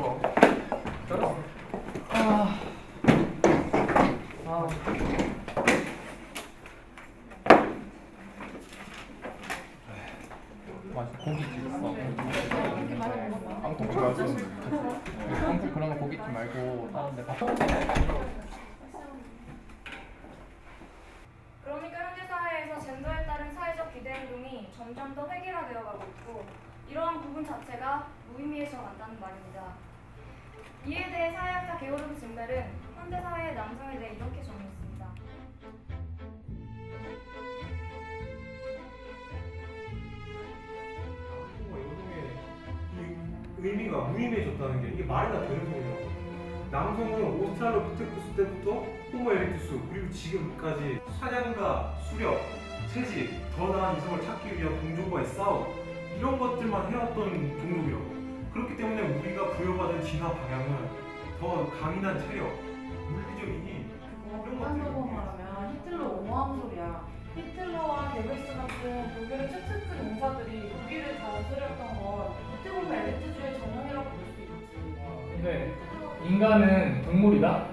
떨었어. 아. 아. 맞아. 고깃집 있어. 앙토 말고. 앙토 그런 거 고깃집 말고 다른 데 가. 그러니까 현재 사회에서 젠더에 따른 사회적 기대 행동이 점점 더 획일화되어 가고 있고 이러한 부분 자체가 무의미해져 간다는 말입니다. 이에 대해 사회학자 게오르드 짐벨은 현대 사회의 남성에 대해 이렇게 정의했습니다. 여성의 이 의미가 무의미해졌다는 게 이게 말이나 되는 소리냐고 남성은 오스트랄로피테쿠스 때부터 호모 에렉투스 그리고 지금까지 사냥과 수렵, 채집, 더 나은 이성을 찾기 위한 동족과의 싸움 이런 것들만 해왔던 종족이라고 진화 방향은 더 강인한 체력, 물리적이니 그거 한적으로 말하면 히틀러 옹호한 소리야. 히틀러와 게베스 같은 독일의 최측근 인사들이 독일을 다스렸던 걸 어떻게 보면 엘리트주의 전형이라고 볼 수 있지. 근데 인간은 동물이다?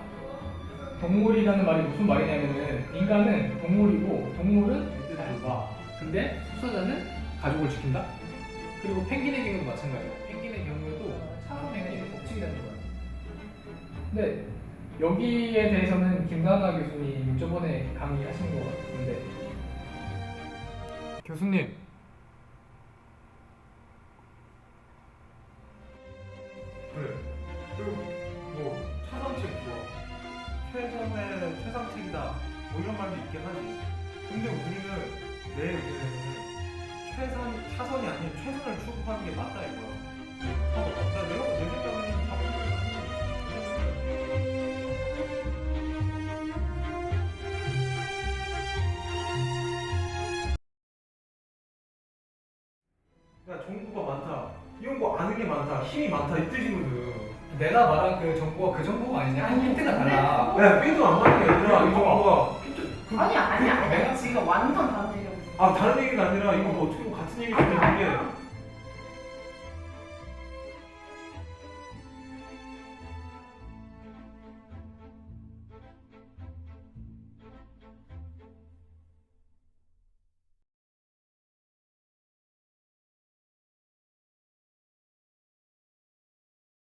동물이라는 말이 무슨 말이냐면은 인간은 동물이고 동물은 자연과 근데 수사자는 가족을 지킨다? 그리고 펭귄의 경우도 마찬가지야 펭귄의 경우에도 차원행위 법칙이라는 거야 근데 여기에 대해서는 김나나 교수님 저번에 강의하신 것 같은데 교수님 그래. 그리고 뭐 차선책 좋아. 최선의 최상책이다. 뭐 이런 말도 있긴 하지. 근데 우리는 내 의견에는 최선 차선이 아닌 최선을 추구하는 게 맞다 이거야. 어, 나 내가 내 생각에는 다야 정보가 많다. 이런 거 아는 게 많다. 힘이 많다 이 뜻이거든. 내가 말한 그 정보가 그 정보가 아니냐 힌트가 달라 야 삐도 안 맞는 게 아니라 이 정보가 그- 아니 아니 내가- 아니 지금 완전 다른 있어. 아 다른 얘기가 아니라 이거 뭐 어떻게 보면 같은 얘기인데.